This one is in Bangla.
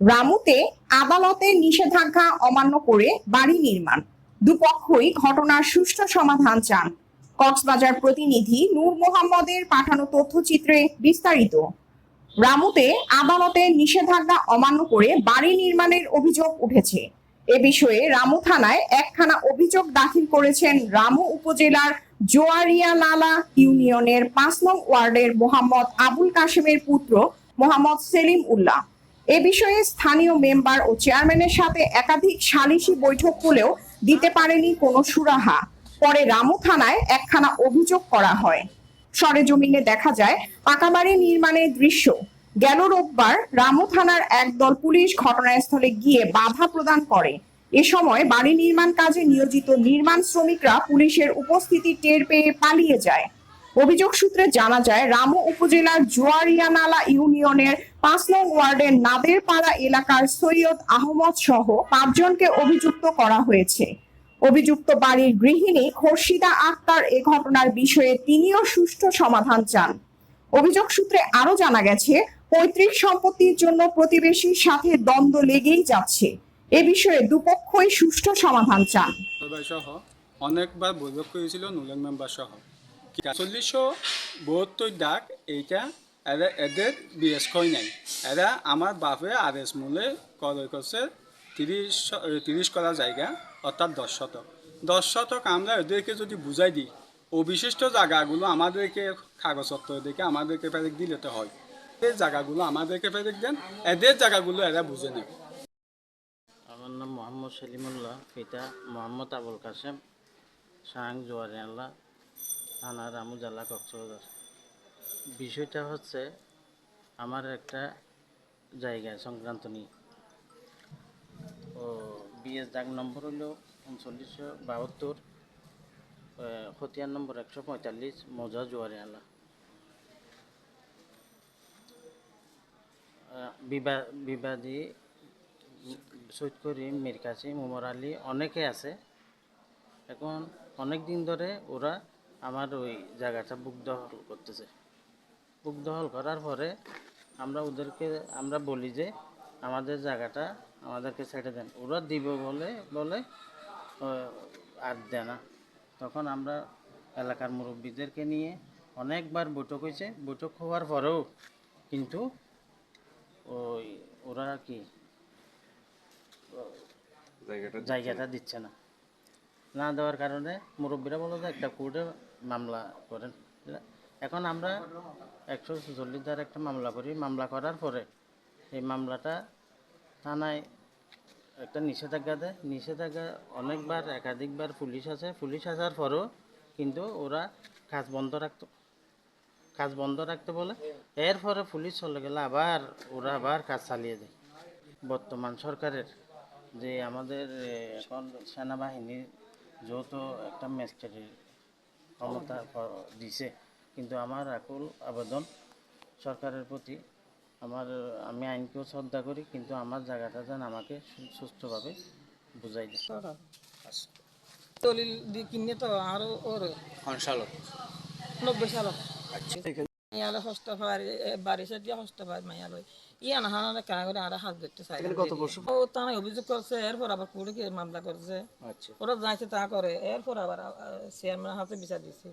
রামুতে আদালতের নিষেধাজ্ঞা অমান্য করে বাড়ি নির্মাণ। দুপক্ষই ঘটনার সুষ্ঠু সমাধান চান। কক্সবাজার প্রতিনিধি নূর মোহাম্মদের পাঠানো তথ্যচিত্রে বিস্তারিত। রামুতে আদালতের নিষেধাজ্ঞা অমান্য করে বাড়ি নির্মাণের অভিযোগ উঠেছে। এ বিষয়ে রামু থানায় একখানা অভিযোগ দাখিল করেছেন রামু উপজেলার জোয়ারিয়া লালা ইউনিয়নের পাঁচ নং ওয়ার্ডের মোহাম্মদ আবুল কাশেমের পুত্র মোহাম্মদ সেলিম উল্লাহ। এ বিষয়ে স্থানীয় মেম্বার ও চেয়ারম্যানের সাথে একাধিক সালিশি বৈঠক হলেও দিতে পারেনি কোনো সুরাহা। পরে রামু থানায় একখানা অভিযোগ করা হয়। সরেজমিনে দেখা যায়, পাকাবাড়ি নির্মাণের দৃশ্য। গেল রোববার রামু থানার একদল পুলিশ ঘটনাস্থলে গিয়ে বাধা প্রদান করে। এ সময় বাড়ি নির্মাণ কাজে নিয়োজিত নির্মাণ শ্রমিকরা পুলিশের উপস্থিতি টের পেয়ে পালিয়ে যায়। অভিযোগ সূত্রে জানা যায়, রামু উপজেলার জোয়ারিয়ানালা ইউনিয়নের পাঁচ নং ওয়ার্ডের নাদেরপাড়া এলাকার সৈয়দ আহমদ সহ পাঁচজনকে অভিযুক্ত করা হয়েছে। অভিযুক্ত বাড়ির গৃহিণী খোরশিদা আক্তার এ ঘটনার বিষয়ে তিনিও সুষ্ঠু সমাধান চান। অভিযোগ সূত্রে আরও জানা গেছে, পৈতৃক সম্পত্তির জন্য প্রতিবেশীর সাথে দ্বন্দ্ব লেগেই যাচ্ছে। এ বিষয়ে দুপক্ষই সুষ্ঠু সমাধান চান। অনেকবার বৈঠক করেছিল নুলেন মেম্বার সহ। চল্লিশশো বহত্তর ডাক এইটা এরা এদের বিএস কই নাই। এরা আমার বাপে এস মূলে ক্রয় করছে তিরিশ তিরিশ করা জায়গা, অর্থাৎ দশ শতক। দশ শতক আমরা এদেরকে যদি বুঝাই দিই, অবিশিষ্ট জায়গাগুলো আমাদেরকে কাগজপত্র দেখে আমাদেরকে ফেরত দিলে তো হয়। এই জায়গাগুলো আমাদেরকে ফেরত দেন, এদের জায়গাগুলো এরা বুঝে নেবে আমার নাম মোহাম্মদ সেলিমুল্লাহ, পিতা মোহাম্মদ আবুল কাসেম সাং জোয়ারিয়াল্লা থানা রামু জেলা কক্সবাজার। বিষয়টা হচ্ছে, আমার একটা জায়গা সংক্রান্ত নিয়ে। ও, বিএস ডাক নম্বর হলো উনচল্লিশশো বাহাত্তর খতিয়ান নম্বর একশো পঁয়তাল্লিশ, মজা জোয়ারিয়ালা বিবা, বিবাদী সৈয়দ করিম, মীর কাসিম, উমর আলী অনেকে আছে। এখন অনেক দিন ধরে ওরা আমার ওই জায়গাটা বুক দখল করতেছে। বুক দখল করার পরে আমরা ওদেরকে আমরা বলি যে আমাদের জায়গাটা আমাদেরকে ছেড়ে দেন। ওরা দিব বলে বলে আর দেয় না। তখন আমরা এলাকার মুরব্বীদেরকে নিয়ে অনেকবার বৈঠক হয়েছে। বৈঠক হওয়ার পরেও কিন্তু ওই ওরা কি জায়গাটা দিচ্ছে না। না দেওয়ার কারণে মুরব্বীরা বলো যে একটা কোর্টে মামলা করেন। এখন আমরা একশো চল্লিশ ধার একটা মামলা করি। মামলা করার পরে এই মামলাটা থানায় একটা নিষেধাজ্ঞা দেয়। নিষেধাজ্ঞা অনেকবার, একাধিকবার পুলিশ আছে পুলিশ আসার পরেও কিন্তু ওরা কাজ বন্ধ রাখতো। কাজ বন্ধ রাখতে বলে এর এরপরে পুলিশ চলে গেলে আবার ওরা আবার কাজ চালিয়ে দেয় বর্তমান সরকারের যে আমাদের এখন সেনাবাহিনীর যৌথ একটা ম্যাজিস্ট্রেটের ক্ষমতা দিছে। কিন্তু আমার আকুল আবেদন সরকারের প্রতি আমার আমি আইনকেও শ্রদ্ধা করি কিন্তু আমার জায়গাটা যেন আমাকে সু- সুস্থভাবে বুঝাই দেয়। দলিল দি কিনে তো আরও ওর। নব্বই সাল। ইয়ালে হস্ত পার বাড়ি সাইড হস্ত পার মাইয়ালে ইয়া না হানা কানা করে আর হাত ধরতে চাই ও অভিযোগ করছে এরপর আবার পুলিশকে মামলা করছে ওরা যাইছে তা করে এরপর আবার চেয়ারম্যান হাতে বিচার দিছে